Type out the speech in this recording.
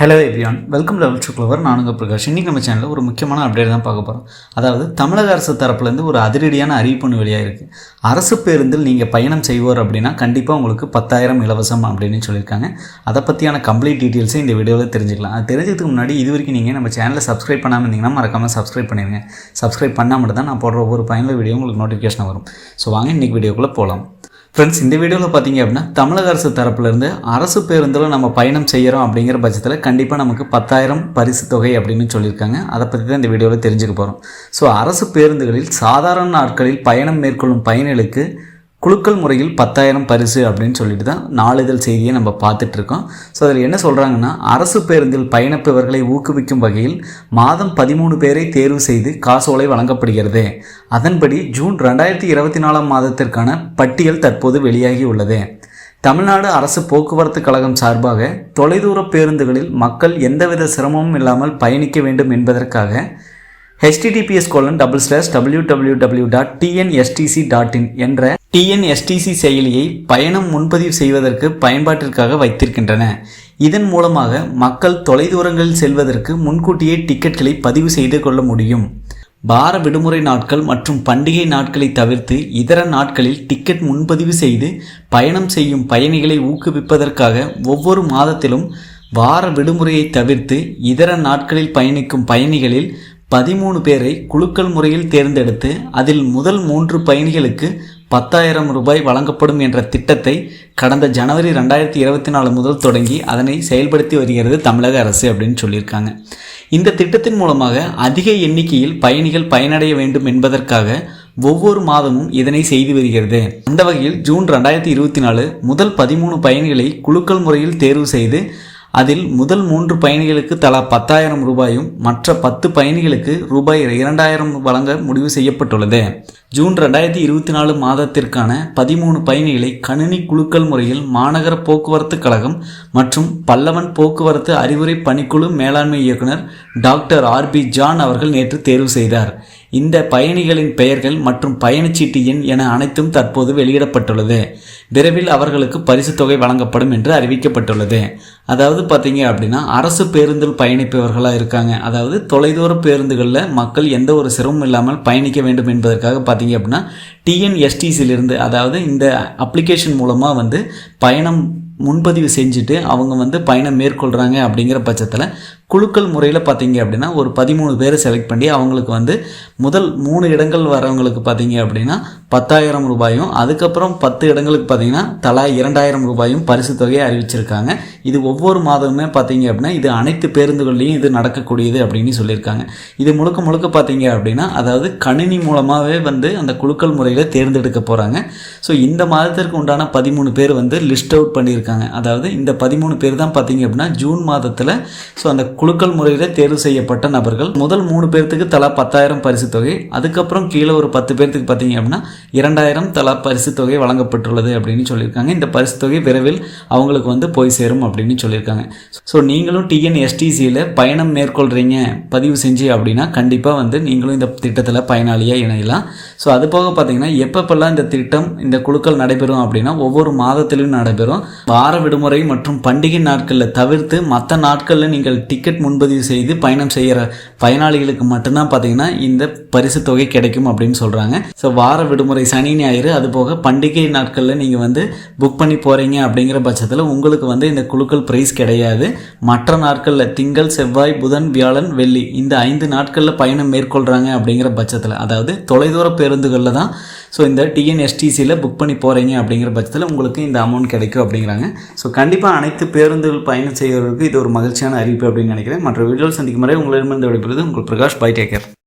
Hello everyone welcome level சுக்லவர் நானுங்க பிரகாஷ். இன்றைக்கி நம்ம சேனலில் ஒரு முக்கியமான அப்டேட் தான் பார்க்க போகிறோம் அதாவது தமிழக அரசு தரப்புலேருந்து ஒரு அதிரடியான அறிவிப்பு ஒன்று வெளியாக இருக்குது அரசு பேருந்தில் நீங்கள் பயணம் செய்வோர் அப்படின்னா கண்டிப்பாக உங்களுக்கு பத்தாயிரம் இலவசம் அப்படின்னு சொல்லியிருக்காங்க. அதை பற்றியான கம்ப்ளீட் டீட்டெயில்ஸை இந்த வீடியோவில் தெரிஞ்சுக்கலாம். அது தெரிஞ்சதுக்கு முன்னாடி இது வரைக்கும் நீங்கள் நம்ம சேனலை சப்ஸ்கிரைப் பண்ணாமல் இருந்தீங்கன்னா மறக்காமல் சப்ஸ்கிரைப் பண்ணிடுங்க. சப்ஸ்கிரைப் பண்ணால் மட்டும் தான் நான் போடுற ஒவ்வொரு பயனுள்ள வீடியோ உங்களுக்கு நோட்டிஃபிகேஷன் வரும். ஸோ வாங்க இன்றைக்கி வீடியோக்குள்ளே போகலாம் ஃப்ரெண்ட்ஸ் இந்த வீடியோவில் பார்த்தீங்க அப்படின்னா தமிழக அரசு தரப்புலேருந்து அரசு பேருந்தில் நம்ம பயணம் செய்கிறோம் அப்படிங்கிற பட்சத்தில் கண்டிப்பாக நமக்கு பத்தாயிரம் பரிசு தொகை அப்படின்னு சொல்லியிருக்காங்க. அதை பற்றி தான் இந்த வீடியோவில் தெரிஞ்சுக்க போகிறோம் ஸோ அரசு பேருந்துகளில் சாதாரண நாட்களில் பயணம் மேற்கொள்ளும் பயணிகளுக்கு குழுக்கள் முறையில் பத்தாயிரம் பரிசு அப்படின்னு சொல்லிட்டு தான் நாளிதழ் செய்தியை நம்ம பார்த்துட்ருக்கோம். ஸோ அதில் என்ன சொல்கிறாங்கன்னா அரசு பேருந்தில் பயணிப்பவர்களை ஊக்குவிக்கும் வகையில் மாதம் பதிமூணு பேரை தேர்வு செய்து காசோலை வழங்கப்படுகிறது. அதன்படி ஜூன் ரெண்டாயிரத்தி இருபத்தி நாலாம் மாதத்திற்கான பட்டியல் தற்போது வெளியாகி உள்ளது. தமிழ்நாடு அரசு போக்குவரத்து கழகம் சார்பாக தொலைதூர பேருந்துகளில் மக்கள் எந்தவித சிரமமும் இல்லாமல் பயணிக்க வேண்டும் என்பதற்காக HTTPS colon double slash W W W dot TNSTC dot in என்ற டிஎன்எஸ்டிசி செயலியை பயணம் முன்பதிவு செய்வதற்கு பயன்பாட்டிற்காக வைத்திருக்கின்றன. இதன் மூலமாக மக்கள் தொலைதூரங்களில் செல்வதற்கு முன்கூட்டியே டிக்கெட்களை பதிவு செய்து கொள்ள முடியும். வார விடுமுறை நாட்கள் மற்றும் பண்டிகை நாட்களை தவிர்த்து இதர நாட்களில் டிக்கெட் முன்பதிவு செய்து பயணம் செய்யும் பயணிகளை ஊக்குவிப்பதற்காக ஒவ்வொரு மாதத்திலும் வார விடுமுறையை தவிர்த்து இதர நாட்களில் பயணிக்கும் பயணிகளில் பதிமூணு பேரை குழுக்கள் முறையில் தேர்ந்தெடுத்து அதில் முதல் மூன்று பயணிகளுக்கு பத்தாயிரம் ரூபாய் வழங்கப்படும் என்ற திட்டத்தை கடந்த ஜனவரி ரெண்டாயிரத்தி இருபத்தி நாலு முதல் தொடங்கி அதனை செயல்படுத்தி வருகிறது தமிழக அரசு அப்படின்னு சொல்லியிருக்காங்க. இந்த திட்டத்தின் மூலமாக அதிக எண்ணிக்கையில் பயணிகள் பயனடைய வேண்டும் என்பதற்காக ஒவ்வொரு மாதமும் இதனை செய்து வருகிறது. அந்த வகையில் ஜூன் ரெண்டாயிரத்தி இருபத்தி நாலு முதல் பதிமூணு பயணிகளை குழுக்கள் முறையில் தேர்வு செய்து அதில் முதல் மூன்று பயணிகளுக்கு தலா பத்தாயிரம் ரூபாயும் மற்ற பத்து பயணிகளுக்கு ரூபாய் இரண்டாயிரம் வழங்க முடிவு செய்யப்பட்டுள்ளது. ஜூன் ரெண்டாயிரத்தி இருபத்தி நாலு மாதத்திற்கான பதிமூணு பயணிகளை கணினி குழுக்கள் முறையில் மாநகர போக்குவரத்து கழகம் மற்றும் பல்லவன் போக்குவரத்து அறிவுரை பணிக்குழு மேலாண்மை இயக்குனர் டாக்டர் ஆர் பி ஜான் அவர்கள் நேற்று தேர்வு செய்தார். இந்த பயணிகளின் பெயர்கள் மற்றும் பயணச்சீட்டு எண் என அனைத்தும் தற்போது வெளியிடப்பட்டுள்ளது. விரைவில் அவர்களுக்கு பரிசு தொகை வழங்கப்படும் என்று அறிவிக்கப்பட்டுள்ளது. அதாவது பார்த்தீங்க அப்படின்னா அரசு பேருந்தில் பயணிப்பவர்களாக இருக்காங்க. அதாவது தொலைதூர பேருந்துகளில் மக்கள் எந்த ஒரு சிரமம் இல்லாமல் பயணிக்க வேண்டும் என்பதற்காக பார்த்தீங்க அப்படின்னா டிஎன்எஸ்டிசிலிருந்து அதாவது இந்த அப்ளிகேஷன் மூலமாக வந்து பயணம் முன்பதிவு செஞ்சுட்டு அவங்க வந்து பயணம் மேற்கொள்கிறாங்க அப்படிங்கிற பட்சத்தில் குழுக்கள் முறையில் பார்த்தீங்க அப்படின்னா ஒரு பதிமூணு பேரை செலக்ட் பண்ணி அவங்களுக்கு வந்து முதல் மூணு இடங்கள் வரவங்களுக்கு பார்த்தீங்க அப்படின்னா பத்தாயிரம் ரூபாயும் அதுக்கப்புறம் பத்து இடங்களுக்கு பார்த்தீங்கன்னா தலா இரண்டாயிரம் ரூபாயும் பரிசு தொகையை அறிவிச்சிருக்காங்க. இது ஒவ்வொரு மாதமுமே பார்த்தீங்க அப்படின்னா இது அனைத்து பேருந்துகள்லையும் இது நடக்கக்கூடியது அப்படின்னு சொல்லியிருக்காங்க. இது முழுக்க முழுக்க பார்த்தீங்க அப்படின்னா அதாவது கணினி மூலமாகவே வந்து அந்த குழுக்கள் முறையில் தேர்ந்தெடுக்க போகிறாங்க ஸோ இந்த மாதத்திற்கு உண்டான பதிமூணு பேர் வந்து லிஸ்ட் அவுட் பண்ணியிருக்காங்க. அதாவது இந்த பதிமூணு பேர் தான் பார்த்தீங்க அப்படின்னா ஜூன் மாதத்தில் ஸோ அந்த குழுக்கள் முறையில் தேர்வு செய்யப்பட்ட நபர்கள். முதல் மூணு பேர்த்துக்கு தலா பத்தாயிரம் பரிசு தொகை. அதுக்கப்புறம் கீழே ஒரு பத்து பேர்த்துக்கு பார்த்தீங்க அப்படின்னா இரண்டாயிரம் தலா பரிசு தொகை வழங்கப்பட்டுள்ளது அப்படின்னு சொல்லியிருக்காங்க. இந்த பரிசு தொகை விரைவில் அவங்களுக்கு வந்து போய் சேரும் அப்படின்னு சொல்லியிருக்காங்க. ஸோ நீங்களும் டிஎன்எஸ்டிசியில் பயணம் மேற்கொள்கிறீங்க பதிவு செஞ்சு அப்படின்னா கண்டிப்பாக வந்து நீங்களும் இந்த திட்டத்தில் பயனாளியாக இணையலாம். ஸோ அது போக பார்த்தீங்கன்னா எப்பப்பெல்லாம் இந்த திட்டம் இந்த குழுக்கள் நடைபெறும் அப்படின்னா ஒவ்வொரு மாதத்திலும் நடைபெறும். வார விடுமுறை மற்றும் பண்டிகை நாட்களில் தவிர்த்து மற்ற நாட்களில் நீங்கள் டிக்கெட் டிக்கெட் முன்பதிவு செய்து பயணம் செய்கிற பயனாளிகளுக்கு மட்டும்தான் பார்த்தீங்கன்னா இந்த பரிசு தொகை கிடைக்கும் அப்படின்னு சொல்கிறாங்க ஸோ வார விடுமுறை சனி ஞாயிறு அது போக பண்டிகை நாட்களில் நீங்கள் வந்து புக் பண்ணி போகிறீங்க அப்படிங்கிற பட்சத்தில் உங்களுக்கு வந்து இந்த குழுக்கள் ப்ரைஸ் கிடையாது. மற்ற நாட்களில் திங்கள் செவ்வாய் புதன் வியாழன் வெள்ளி இந்த ஐந்து நாட்களில் பயணம் மேற்கொள்கிறாங்க அப்படிங்கிற பட்சத்தில். அதாவது தொலைதூர பேருந்துகளில் தான். ஸோ இந்த டிஎன்எஸ்டிசியில் புக் பண்ணி போகிறீங்க அப்படிங்கிற பட்சத்தில் உங்களுக்கு இந்த அமௌண்ட் கிடைக்கும் அப்படிங்கிறாங்க. ஸோ கண்டிப்பாக அனைத்து பேருந்துகள் பயணம் செய்கிறவருக்கு இது ஒரு மகிழ்ச்சியான அறிவிப்பு அப்படின்னு நினைக்கிறேன். மற்ற வீடியோவில் சந்திக்கும் வரை உங்களிடமிருந்து விடைபெறுவது உங்கள் பிரகாஷ் பை டேக்கர்